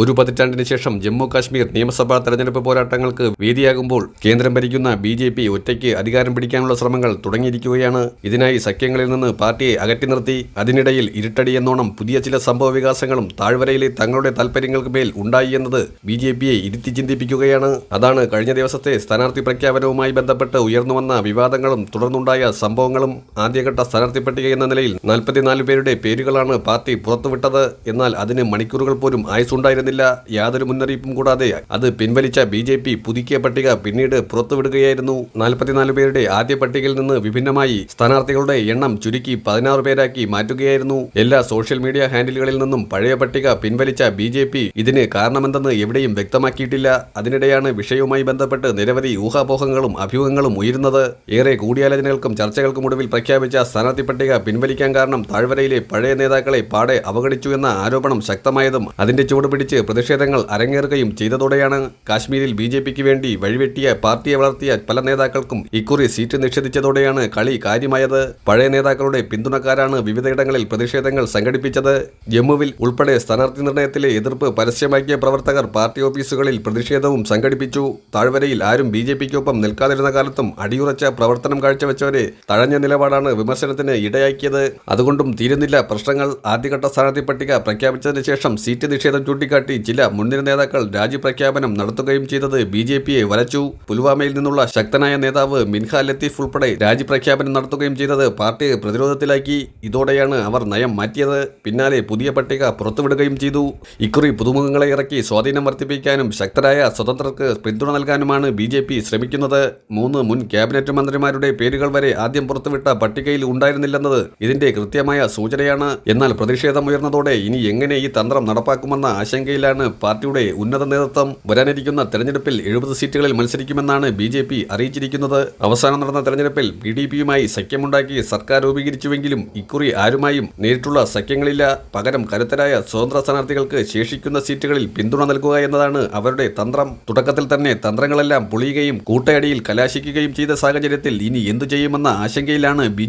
ഒരു പതിറ്റാണ്ടിന് ശേഷം ജമ്മു കാശ്മീർ നിയമസഭാ തെരഞ്ഞെടുപ്പ് പോരാട്ടങ്ങൾക്ക് വേദിയാകുമ്പോൾ കേന്ദ്രം ഭരിക്കുന്ന ബി ജെ പി ഒറ്റയ്ക്ക് അധികാരം പിടിക്കാനുള്ള ശ്രമങ്ങൾ തുടങ്ങിയിരിക്കുകയാണ്. ഇതിനായി സഖ്യങ്ങളിൽ നിന്ന് പാർട്ടിയെ അകറ്റി നിർത്തി. അതിനിടയിൽ ഇരുട്ടടി എന്നോണം പുതിയ ചില സംഭവ വികാസങ്ങളും താഴ്വരയിലെ തങ്ങളുടെ താൽപ്പര്യങ്ങൾക്ക് മേൽ ഉണ്ടായി എന്നത് ബി ജെ പിയെ ഇരുത്തി ചിന്തിപ്പിക്കുകയാണ്. അതാണ് കഴിഞ്ഞ ദിവസത്തെ സ്ഥാനാർത്ഥി പ്രഖ്യാപനവുമായി ബന്ധപ്പെട്ട് ഉയർന്നുവന്ന വിവാദങ്ങളും തുടർന്നുണ്ടായ സംഭവങ്ങളും ആദ്യഘട്ട സ്ഥാനാർത്ഥി പട്ടിക എന്ന നിലയിൽ നാൽപ്പത്തിനാല് പേരുടെ പേരുകളാണ് പാർട്ടി പുറത്തുവിട്ടത്. എന്നാൽ അതിന് മണിക്കൂറുകൾ പോലും ആയുസുണ്ടായിരുന്നില്ല യാതൊരു മുന്നറിയിപ്പും കൂടാതെ അത് പിൻവലിച്ച ബി ജെ പി പുതുക്കിയ പട്ടിക പിന്നീട് പുറത്തുവിടുകയായിരുന്നു. നാൽപ്പത്തിനാല് പേരുടെ ആദ്യ പട്ടികയിൽ നിന്ന് വിഭിന്നമായി സ്ഥാനാർത്ഥികളുടെ എണ്ണം ചുരുക്കി പതിനാറ് പേരാക്കി മാറ്റുകയായിരുന്നു. എല്ലാ സോഷ്യൽ മീഡിയ ഹാൻഡിലുകളിൽ നിന്നും പഴയ പട്ടിക പിൻവലിച്ച ബി ജെ പി ഇതിന് കാരണമെന്തെന്ന് എവിടെയും വ്യക്തമാക്കിയിട്ടില്ല. അതിനിടെയാണ് വിഷയവുമായി ബന്ധപ്പെട്ട് നിരവധി ഊഹാപോഹങ്ങളും അഭ്യൂഹങ്ങളും ഉയരുന്നത്. ഏറെ കൂടിയാലോചനകൾക്കും ചർച്ചകൾക്കും ഒടുവിൽ പ്രഖ്യാപിച്ച സ്ഥാനാർത്ഥി പട്ടിക പിൻവലിക്കാൻ കാരണം താഴ്വരയിലെ പഴയ നേതാക്കളെ പാടെ അവഗണിച്ചു എന്ന ആരോപണം ശക്തമായതും അതിന്റെ ചുവട് പിടിച്ച് പ്രതിഷേധങ്ങൾ അരങ്ങേറുകയും ചെയ്തതോടെയാണ് കാശ്മീരിൽ ബി ജെ പിക്ക് വേണ്ടി വഴിവെട്ടിയ പാർട്ടിയെ വളർത്തിയ പല നേതാക്കൾക്കും ഇക്കുറി സീറ്റ് നിഷേധിച്ചതോടെയാണ് കളി കാര്യമായത്. പഴയ നേതാക്കളുടെ പിന്തുണക്കാരാണ് വിവിധയിടങ്ങളിൽ പ്രതിഷേധങ്ങൾ സംഘടിപ്പിച്ചത്. ജമ്മുവിൽ ഉൾപ്പെടെ സ്ഥാനാർത്ഥി നിർണയത്തിലെ എതിർപ്പ് പരസ്യമാക്കിയ പ്രവർത്തകർ പാർട്ടി ഓഫീസുകളിൽ പ്രതിഷേധവും സംഘടിപ്പിച്ചു. താഴ്വരയിൽ ആരും ബി ജെ പിക്കൊപ്പം നിൽക്കാതിരുന്ന കാലത്തും അടിയുറച്ച പ്രവർത്തനം കാഴ്ചവെച്ചവരെ തഴഞ്ഞ നിലപാടാണ് വിമർശനത്തിന് ഇടയാക്കിയത്. അതുകൊണ്ടും തീരുന്നില്ല പ്രശ്നങ്ങൾ. ആദ്യഘട്ട സ്ഥാനാർത്ഥി പട്ടിക പ്രഖ്യാപിച്ചതിന് ശേഷം സീറ്റ് നിഷേധം ചൂണ്ടിക്കാട്ടി ചില മുൻനിര നേതാക്കൾ രാജ്യപ്രഖ്യാപനം നടത്തുകയും ചെയ്തത് ബി ജെ പിയെ വലച്ചു. പുൽവാമയിൽ നിന്നുള്ള ശക്തനായ നേതാവ് മിൻഹ ലത്തീഫ് ഉൾപ്പെടെ രാജ്യപ്രഖ്യാപനം നടത്തുകയും ചെയ്തത് പാർട്ടിയെ പ്രതിരോധത്തിലാക്കി. ഇതോടെയാണ് അവർ നയം മാറ്റിയത്. പിന്നാലെ പുതിയ പട്ടിക പുറത്തുവിടുകയും ചെയ്തു. ഇക്കുറി പുതുമുഖങ്ങളെ ഇറക്കി സ്വാധീനം വർദ്ധിപ്പിക്കാനും ശക്തരായ സ്വതന്ത്രർക്ക് പിന്തുണ നൽകാനുമാണ് ബി ജെ പി ശ്രമിക്കുന്നത്. മൂന്ന് മുൻ ക്യാബിനറ്റ് മന്ത്രിമാരുടെ പേരുകൾ വരെ ആദ്യം പുറത്തുവിട്ട പട്ടികയിൽ ഉണ്ടായിരുന്നില്ലെന്നത് ഇതിന്റെ കൃത്യമായ സൂചനയാണ്. എന്നാൽ പ്രതിഷേധമുയർന്നതോടെ ഇനി എങ്ങനെ ഈ തന്ത്രം നടപ്പാക്കുമെന്ന ആശങ്കയിലാണ് പാർട്ടിയുടെ ഉന്നത നേതൃത്വം വരാനിരിക്കുന്ന തെരഞ്ഞെടുപ്പിൽ എഴുപത് സീറ്റുകളിൽ മത്സരിക്കുമെന്നാണ് ബി ജെ പി അറിയിച്ചിരിക്കുന്നത്. അവസാനം നടന്ന തെരഞ്ഞെടുപ്പിൽ ബി ഡി പിയുമായി സഖ്യമുണ്ടാക്കി സർക്കാർ രൂപീകരിച്ചുവെങ്കിലും ഇക്കുറി ആരുമായും നേരിട്ടുള്ള സഖ്യങ്ങളില്ല. പകരം കരുത്തരായ സ്വതന്ത്ര സ്ഥാനാർത്ഥികൾക്ക് ശേഷിക്കുന്ന സീറ്റുകളിൽ പിന്തുണ നൽകുക എന്നതാണ് അവരുടെ തന്ത്രം. തുടക്കത്തിൽ തന്നെ തന്ത്രങ്ങളെല്ലാം പൊളിയുകയും കൂട്ടയടിയിൽ കലാശിക്കുകയും ചെയ്ത സാഹചര്യത്തിൽ ഇനി എന്തു ചെയ്യുമെന്ന ആശങ്കയിലാണ് ബി